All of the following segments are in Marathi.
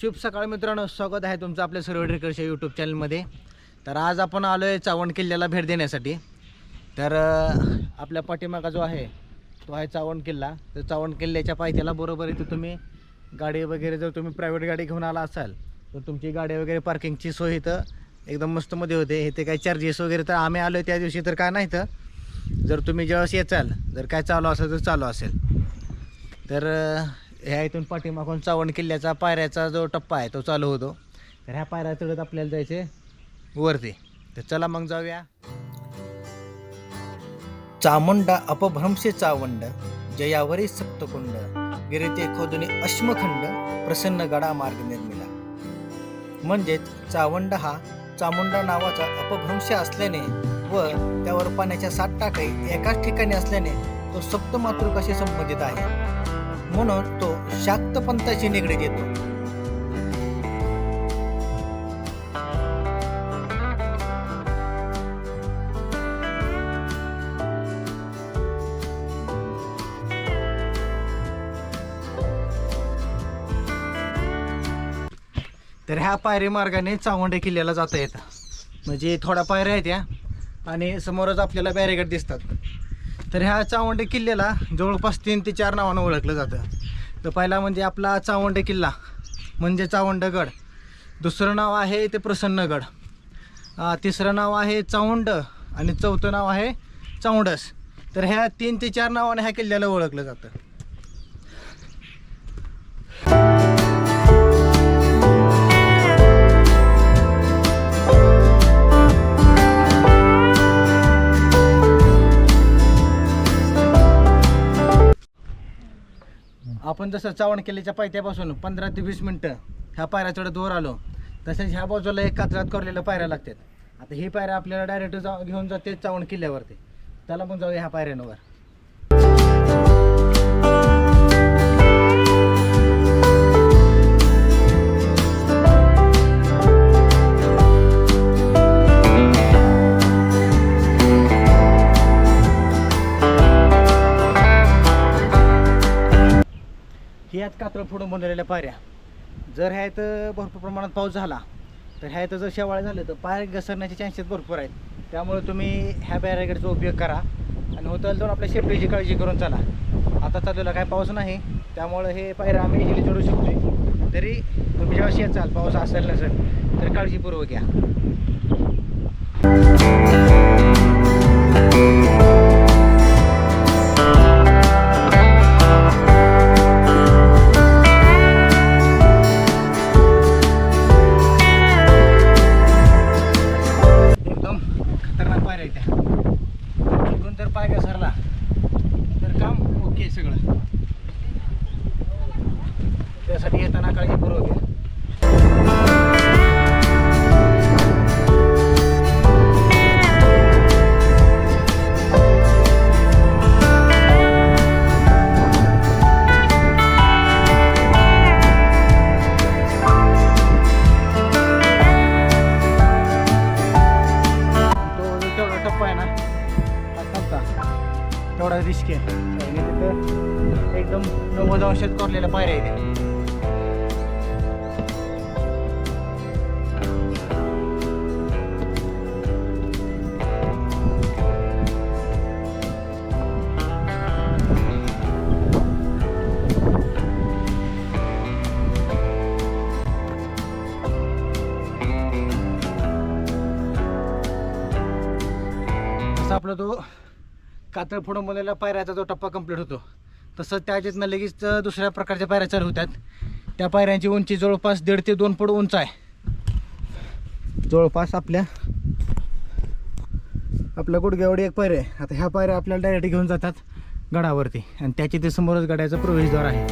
शुभ सकाळ मित्रांनो स्वागत आहे तुमचं आपल्या सर्व ड्रेकरच्या यूट्यूब चॅनलमध्ये तर आज आपण आलो आहे चावण किल्ल्याला भेट देण्यासाठी. तर आपल्या पाठीमागा जो आहे तो आहे चावण किल्ला. तर चावण किल्ल्याच्या पायथ्याला बरोबर इथे तुम्ही गाडी वगैरे जर तुम्ही प्रायव्हेट गाडी घेऊन आला असाल तर तुमची गाडी वगैरे पार्किंगची सोय इथं एकदम मस्तमध्ये होते. इथे काही चार्जेस वगैरे तर आम्ही आलो त्या दिवशी तर काय नाही तर जर तुम्ही ज्यावेळेस येचाल जर काय चालू असेल तर चालू असेल. तर ह्या इथून पाठीमागून चावण किल्ल्याचा पायऱ्याचा जो टप्पा आहे तो चालू होतो. तर ह्या पायऱ्या चढत आपल्याला जायचे वरती. तर चला मग जाऊया. चामुंडा अपभ्रंशे चावंड जयावरी सप्तकुंड गिरिते खोदुने अश्मखंड प्रसन्न गडा मार्ग निर्मिला. म्हणजेच चावंड हा चामुंडा नावाचा अपभ्रंश असल्याने व त्यावर पाण्याच्या सात टाकाई एकाच ठिकाणी असल्याने तो सप्तमातृकाशी संबंधित आहे. म्हणून तो शाक्त पंथाशी निगडीत येतो. तर ह्या पायरी मार्गाने चावंडे किल्ल्याला जाता येतं. म्हणजे थोड्या पायऱ्या आहेत या आणि समोरच आपल्याला बॅरिगेड दिसतात. तर ह्या चावंडे किल्ल्याला जवळपास तीन ते चार नावानं ओळखलं जातं. तर पहिला म्हणजे आपला चावंड किल्ला म्हणजे चावंडगड. दुसरं नाव आहे ते प्रसन्नगड. तिसरं नाव आहे चावंड आणि चौथं नाव आहे चावंडस. तर ह्या तीन ते चार नावाने ह्या किल्ल्याला ओळखलं जातं. आपण जसं चावण किल्ल्याच्या पायथ्यापासून पंधरा ते वीस मिनटं ह्या पायऱ्या चढत वर आलो तसेच ह्या बाजूला एक कात्रात कोरलेल्या पायऱ्या लागतात. आता ही पायऱ्या आपल्याला डायरेक्ट जा घेऊन जाते चावण किल्ल्यावरती. त्याला पण जाऊया ह्या पायऱ्यांवर. यात कातळ फोडून बनवलेल्या पायऱ्या. जर ह्या इथं भरपूर प्रमाणात पाऊस झाला तर ह्या इथं जर शेवाळ झालं तर पायऱ्या घसरण्याचे चान्सेस भरपूर आहेत. त्यामुळे तुम्ही ह्या बॅरिगेडचा उपयोग करा आणि होतं जाऊन आपल्या सेफ्टीची काळजी करून चला. आता चाललेला काय पाऊस नाही त्यामुळे हे पायऱ्या आम्ही इजिली चढू शकतो तरी तुम्ही जेव्हा शेत चाल पाऊस असेल नसेल तर काळजीपूर्वक घ्या काम ओके सगळं त्यासाठी येताना तो कातळ फोडून बनलेला पायऱ्याचा जो टप्पा कंप्लीट होतो. तसं त्याच्यातनं लगेच दुसऱ्या प्रकारच्या पायऱ्या चालू होत्यात. त्या पायऱ्यांची उंची जवळपास दीड ते दोन फूट उंच आहे. जवळपास आपल्या आपल्या गुडघ्यावडी एक पायऱ्या आहे. आता ह्या पायऱ्या आपल्याला डायरेक्ट घेऊन जातात गडावरती. आणि त्याच्या ते समोरच गडाचा प्रवेशद्वार आहे.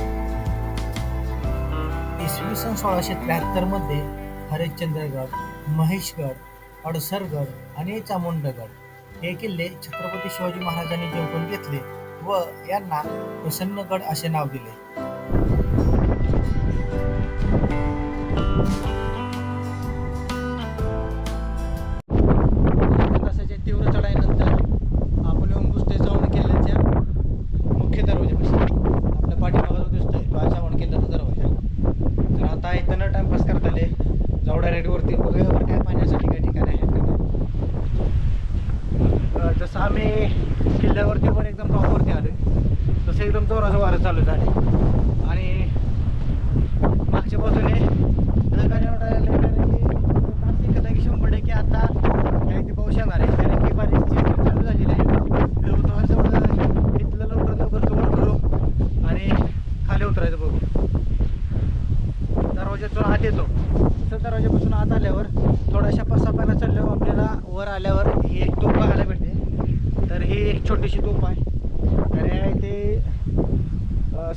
इसवी सन सोळाशे त्र्याहत्तरमध्ये हरिश्चंद्रगड महेशगड अडसरगड आणि चामुंडगड हे किल्ले छत्रपती शिवाजी महाराजांनी जिंकून घेतले व यांना प्रसन्नगड असे नाव दिले.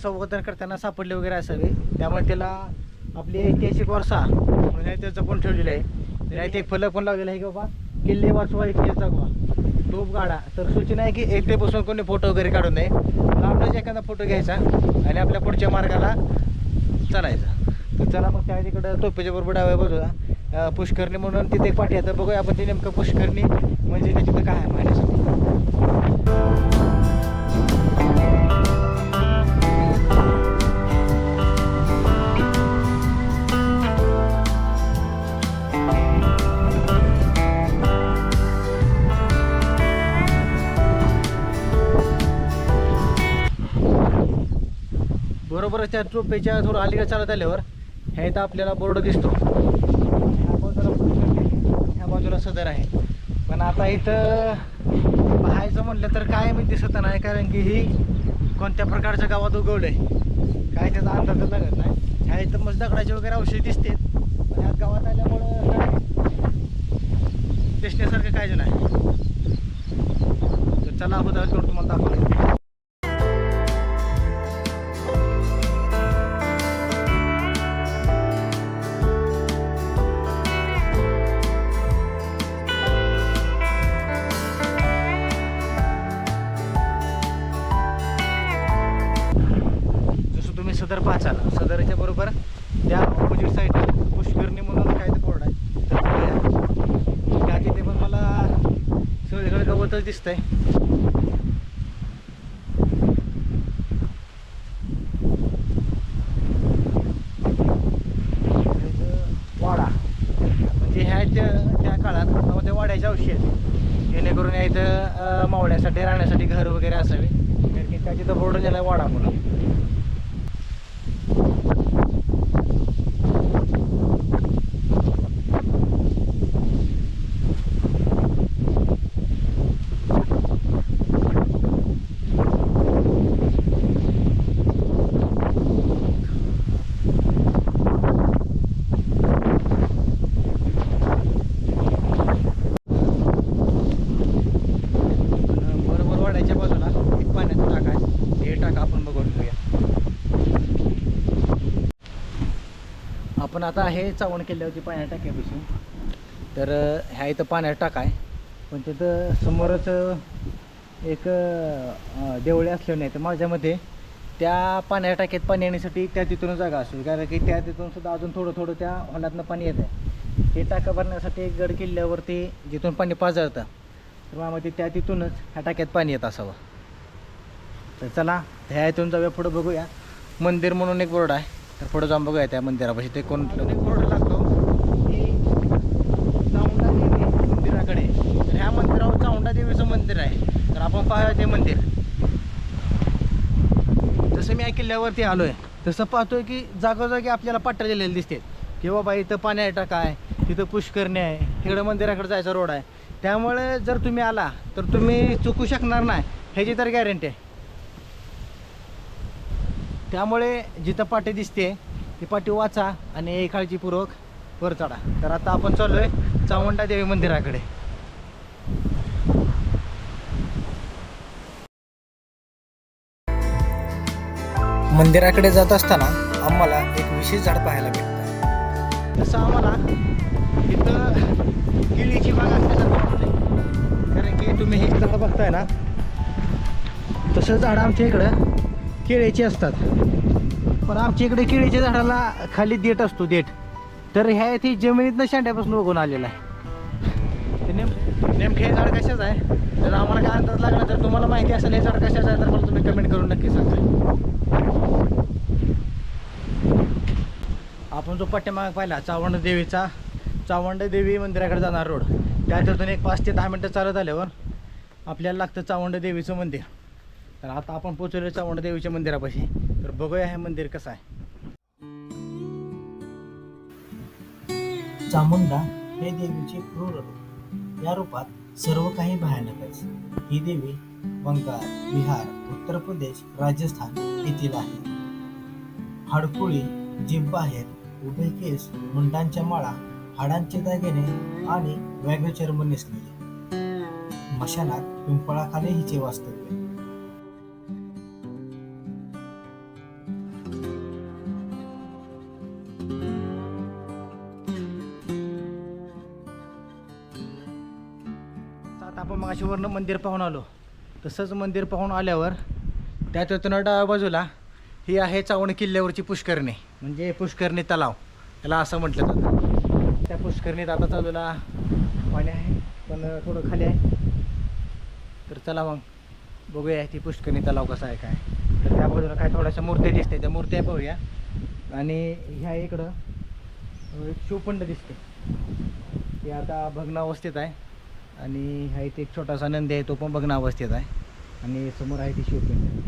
संवर्धन करताना सापडले वगैरे असावे. त्यामुळे त्याला आपली ऐतिहासिक वारसा म्हणजे ते जपून ठेवलेलं आहे. नाही फलक पण लागलेला आहे की बाबा किल्ले वाचवा इतिहास जगवा. तोफ गाडा. तर सूचना आहे की इथे बसून कोणी फोटो वगैरे काढू नये. आपलाच एखादा फोटो घ्यायचा आणि आपल्या पुढच्या मार्गाला चालायचा. तर चला मग त्या तिकडं टोपीच्या बरोबर डाव्या बाजूला पुष्करणी म्हणून तिथे एक पाठी आता बघूया आपण ते नेमकं पुष्करणी म्हणजे त्याच्यात तिथं काय आहे बरोबर त्या टोपेच्या थोडं अलीकडे चालत आल्यावर ह्या इथं आपल्याला बोर्ड दिसतो. ह्या बाजूला ह्या बाजूला सदर आहे. पण आता इथं पाहायचं म्हटलं तर काय मी दिसत नाही कारण की ही कोणत्या प्रकारच्या गावात उगवलं आहे काय त्याचा अंदाज लागत नाही. ह्या इथं मस्त दगडाचे वगैरे औषधी दिसते पण ह्या गावात आल्यामुळं काय दिसण्यासारखं काहीच नाही. तर चला अगोदर तेवढं तुम्हाला दाखवलं त्याच्याबरोबर त्या ऑपोजिट साईडला पुष्करणी म्हणून काय ते बोर्ड आहे. तर त्या तिथे पण मला सगळीकडे गवतच दिसतंय. त्याचं वाडा. म्हणजे ह्याच्या त्या काळात अं, त्या वाड्याच्या औषधी आहेत. जेणेकरून या इथं अं, मावळ्यासाठी राहण्यासाठी घर वगैरे असावे. कारण की त्या तिथं बोर्ड दिला वाडा म्हणून अं, बरोबर वाड्याच्या बाजूला एक पाण्याचा टाका आहे हे टाका आपण बघून घेऊया आपण आता आहे चावण किल्ल्यावरती पाण्या टाक्यापासून. तर ह्या इथं पाण्यात टाका आहे पण तिथं समोरच एक देवळे असले नाही तर माझ्या मते त्या पाण्या टाक्यात पाणी येण्यासाठी त्या तिथून जागा असतो कारण की त्या तिथून सुद्धा अजून थोडं थोडं त्या हॉलातनं पाणी येत आहे हे टाका भरण्यासाठी एक गड किल्ल्यावरती जिथून पाणी पाजळतं. तर मला त्या तिथूनच ह्या टाक्यात पाणी येत असावं. तर चला ह्या इथून जाऊया पुढं बघूया. मंदिर म्हणून एक बोर्ड आहे. तर पुढे जाऊन बघूया त्या मंदिरापाशी. ते कोण एक लागतो. की चामुंडा देवी मंदिराकडे. तर ह्या मंदिरावर चामुंडा देवीचं मंदिर आहे. तर आपण पाहूया ते मंदिर. जसं मी या किल्ल्यावरती आलो आहे तसं पाहतोय की जागोजागी आपल्याला पट्ट्या दिलेले दिसते की बाबा इथं पाण्या टाका आहे तिथं पुष्करणी आहे तिकडं मंदिराकडे जायचा रोड आहे. त्यामुळे जर तुम्ही आला तर तुम्ही चुकू शकणार नाही. ह्याची तर गॅरंटी आहे. त्यामुळे जिथं पाटी दिसते ती पाटी वाचा आणि काळजीपूर्वक वर चढा. तर आता आपण चाललोय चामुंडा देवी मंदिराकडे. मंदिराकडे जात असताना आम्हाला एक विशेष झाड पाहायला भेटतं तसं आम्हाला इथं केळीची बाग असल्यासारखं कारण की तुम्ही हे झाड बघताय ना तसं झाडं आमच्या इकडं केळीची असतात. पण आमच्या इकडे केळीच्या झाडाला खाली देठ असतो देठ. तर ह्या इथे जमिनीतनं शांड्यापासून उगवून आलेला आहे. ते नेम नेमकं हे झाड कशाचं आहे? तर आम्हाला काय अंदाज लागला तर तुम्हाला माहिती असेल हे झाड कशाचं आहे तर मला तुम्ही कमेंट करून नक्की सांगा आपण जो पट्ट्यामाग पाहिला चावंड देवीचा चावंड देवी मंदिराकडे जाणार रोड. त्या तिथून एक पाच ते दहा मिनटं चालत आल्यावर आपल्याला लागतं चावंड देवीचं मंदिर. तर आता आपण पोचवले चावंड देवीच्या मंदिरापाशी. तर बघूया हे मंदिर कसं आहे. चामुंडा हे देवीचे क्रूर रूप या रूपात सर्व काही भयानकच ही देवी बंगाल बिहार उत्तर प्रदेश राजस्थान येथील आहे. हाडकुळी जीभ बाहेर उभे केस मुंडांच्या माळा हाडांचे दागिने आणि वेगळे चर्म नेसलेले. मशानात पिंपळाखाली हिचे वास्तव्य. काशीवरनं मंदिर पाहून आलो. तसंच मंदिर पाहून आल्यावर त्या तिथून डाव्या बाजूला ही आहे चावण किल्ल्यावरची पुष्करणी. म्हणजे पुष्करणी तलाव. त्याला असं म्हटलं जातं. त्या पुष्करणीत आता चालूला पाणी आहे पण थोडं खाली आहे. तर चला मग बघूया ती पुष्करणी तलाव कसा आहे काय. तर त्या बाजूला काय थोड्याशा मूर्त्या दिसते त्या मूर्त्या पाहूया. आणि ह्या इकडं एक शिवपंड दिसते ते आता भग्नावस्थेत आहे. आणि हा इथे एक छोटासा नंदी आहे तो पण बघणं अवस्थेत आहे. आणि समोर आहे ती शिवपिंड.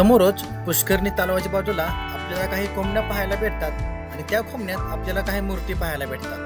समोरच पुष्करणी तलावाच्या बाजूला आपल्याला काही कोंबड्या पाहायला भेटतात आणि त्या कोंबड्यात आपल्याला काही मूर्ती पाहायला भेटतात.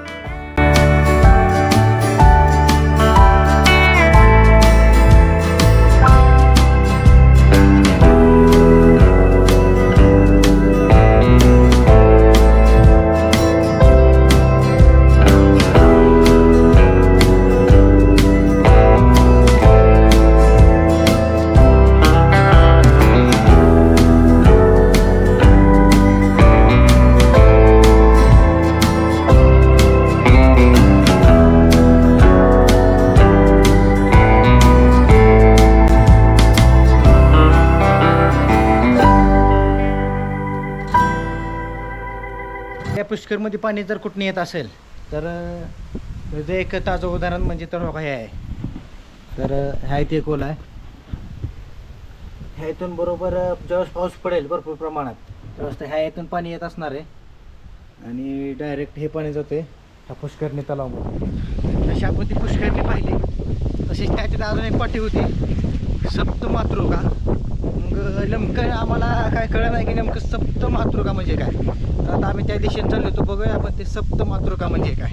पुष्करमध्ये पाणी जर कुठून येत असेल तर म्हणजे एक ताजं उदाहरण म्हणजे तर हे आहे. तर ह्या इथे एक ओला आहे. ह्या इथून बरोबर अं, ज्यावेळेस पाऊस पडेल भरपूर प्रमाणात. त्यावेळेस तर ह्या इथून पाणी येत असणार आहे. आणि डायरेक्ट हे पाणी जाते ह्या पुष्करणी तलावमध्ये. तशी आपण ती पुष्करणी पाहिली. तशीच त्याच्यात अजून एक पाठी होती. सप्त मातृका. मग नेमकं आम्हाला काय कळलं नाही की नेमकं सप्त मातृका म्हणजे काय? तर आता आम्ही त्या दिशेने चाललो तो बघूया आपण ते सप्त मातृका म्हणजे काय?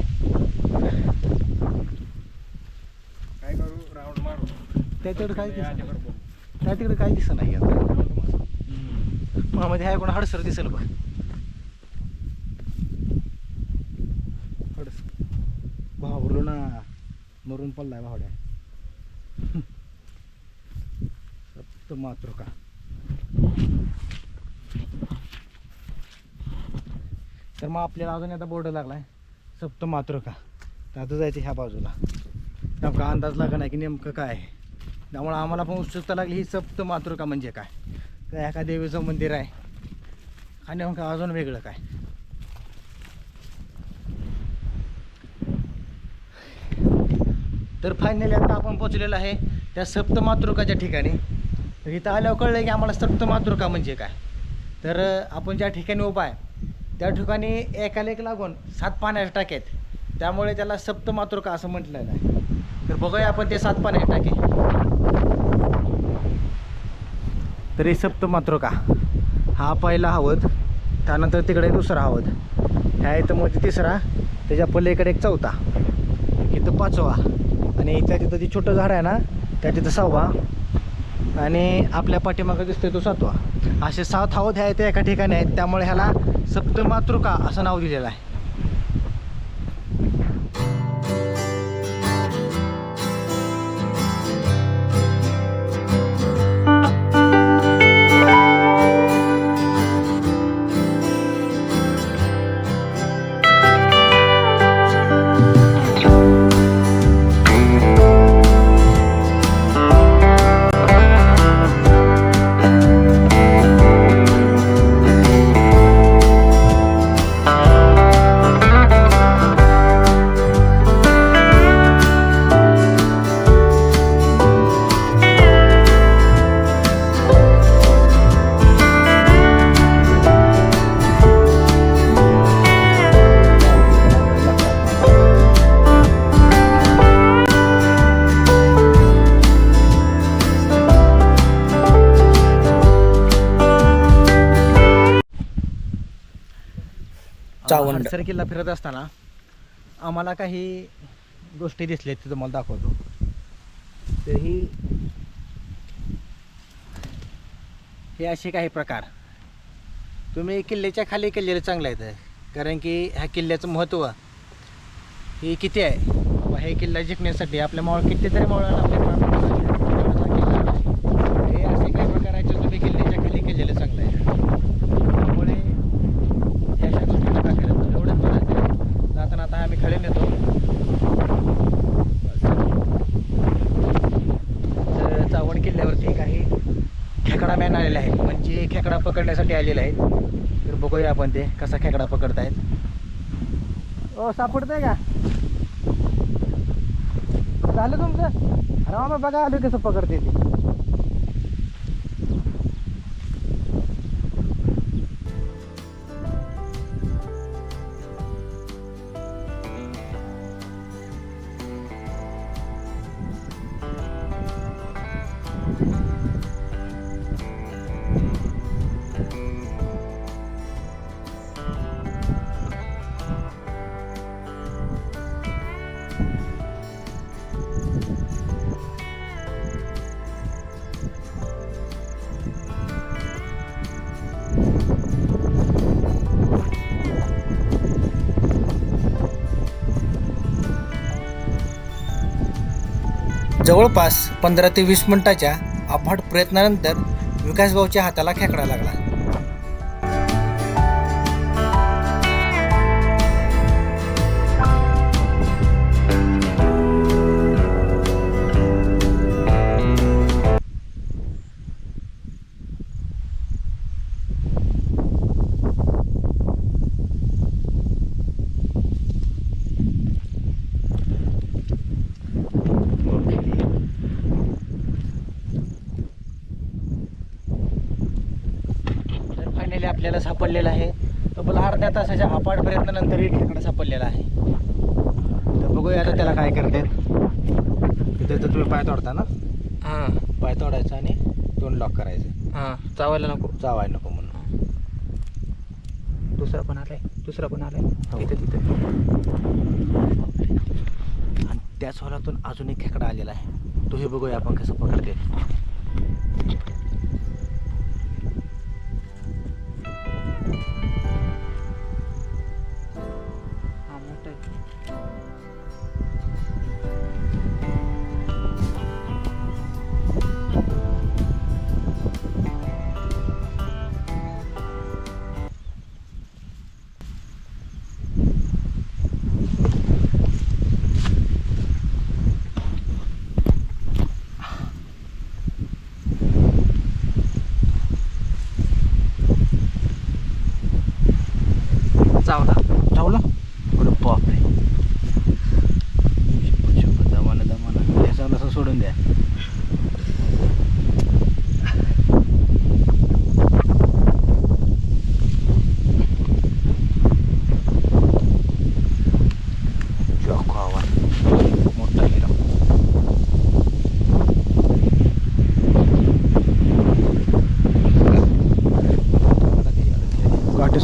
काय करू? राऊंड मारू. त्या तिकडे काय दिसत त्या तिकडे काय दिसत नाही आता. मध्ये आहे कोण? हडसर दिसेल बघ. हडस भावरलो ना. मरून पडलाय भावड्या. सप्त मातृका तर मग आपल्याला अजून आता बोर्ड लागला आहे सप्त मातृका. तर आता जायचं ह्या बाजूला. नेमका अंदाज लागला नाही की नेमकं काय आहे. त्यामुळे आम्हाला पण उत्सुकता लागली ही सप्त मातृका म्हणजे काय. तर एका देवीचं मंदिर आहे. आणि नेमकं अजून वेगळं काय. तर फायनली आता आपण पोचलेलो आहे त्या सप्तमातृकाच्या ठिकाणी. तर इथं आल्यावर कळलं की आम्हाला सप्त मातृका म्हणजे काय? तर आपण ज्या ठिकाणी उभा आहे त्या ठिकाणी एकाला एक लागून सात पाण्याच्या टाके आहेत. त्यामुळे त्याला सप्त मातृका असं म्हटलेलं आहे. तर बघूया आपण ते सात पाण्याचे टाके. तर हे सप्तमातृका हा पहिला हवत त्यानंतर तिकडे दुसरा हवत ह्या इथं मग तिसरा त्याच्या पलीकडे एक चौथा. इथं पाचवा. आणि इथं तिथं जे छोटं झाड आहे ना त्या तिथं सहावा. आणि आपल्या पाठीमागं दिसतोय तो सातवा. असे सात हौद ह्या इथे एका ठिकाणी आहेत. त्यामुळे ह्याला सप्तमातृका असं नाव दिलेलं आहे. केसर किल्ला फिरत असताना आम्हाला काही गोष्टी दिसल्या ते तुम्हाला दाखवतो. तर ही हे असे काही प्रकार. तुम्ही किल्ल्याच्या खाली केलेले चांगलं आहे कारण की ह्या किल्ल्याचं महत्त्व हे किती आहे? बाबा हे किल्ला जिंकण्यासाठी आपल्या मावळ कितीतरी मावळाला आपल्या किल्ला हे असे काही प्रकार आहेत जे तुम्ही किल्ल्याच्या खाली केलेले चांगलं आहे त्यामुळे हे अशा गोष्टी नका करत एवढंच बोलायचं जाताना आता आम्ही खडे नेतो बस. तर चावण किल्ल्यावरती काही कॅमेरामॅन मॅन आलेले आहेत. म्हणजे खेकडा पकडण्यासाठी आलेले आहेत. तर बघूया आपण ते कसा खेकडा पकडतायत. ओ सापडतंय का? झालं तुमचं? अरे बघा आलो कसं पकडते ते. जवळपास पंधरा ते वीस मिनिटाच्या अफाट प्रयत्नानंतर विकासभाऊच्या हाताला खेकडा लागला. सापडलेला आहे. तब्बल अर्ध्या तासाच्या अपाट प्रयत्नानंतर एक खेकडा सापडलेला आहे. तर बघूया आता त्याला काय करते. तिथे तर तुम्ही पाय तोडता ना? हां. पाय तोडायचा आणि तोंड लॉक करायचं. हां. चावायला नको. चावाय नको म्हणून. दुसरा पण आलाय. दुसरा पण आलाय. हो. तिथे तिथे. आणि त्याच होलातून अजून एक खेकडा आलेला आहे. तोही बघूया आपण कसं पकडते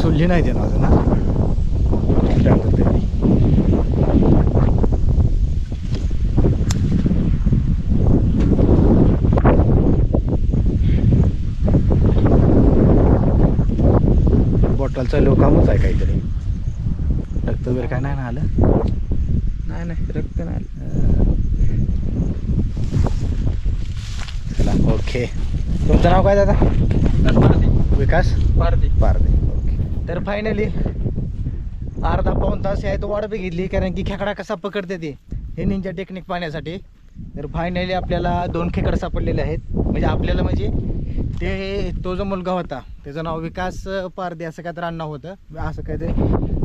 सोडली नाही त्यानं अजून तरी बॉटलचा लोकामच आहे काहीतरी. रक्त वगैरे काय नाही ना आलं? नाही नाही रक्त नाही आलं. चला ओके तुमचं नाव काय दादा? विकास? पारदी पारदे तर फायनली अर्धा पाऊन तास आहे तो वाट बघितली कारण की खेकडा कसा पकडते ते हे निंजा टेक्निक पाहण्यासाठी. तर फायनली आपल्याला दोन खेकडे सापडलेले आहेत. म्हणजे आपल्याला म्हणजे ते तो जो मुलगा होता त्याचं नाव विकास पारदे असं काय तर नाव होतं. असं काय ते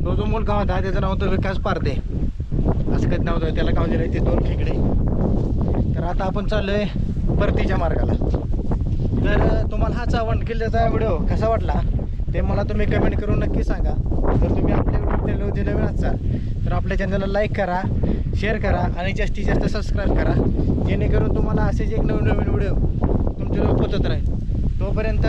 तो जो मुलगा होता त्याचं नाव होतं विकास पारदे. असं काही नाव होतं. त्याला गाव दिलं ते दोन खेकडे. तर आता आपण चाललोय परतीच्या मार्गाला. तर तुम्हाला हाच आवड किल्ल्याचा व्हिडिओ कसा वाटला? ते मला तुम्ही कमेंट करून नक्की सांगा. जर तुम्ही आपल्या यूट्यूब चॅनलवरती नवीन असाल तर आपल्या चॅनलला लाईक करा शेअर करा आणि जास्तीत जास्त सबस्क्राईब करा. जेणेकरून तुम्हाला असेच एक नवीन नवीन व्हिडिओ तुमच्याजवळ पोचत राहील. तोपर्यंत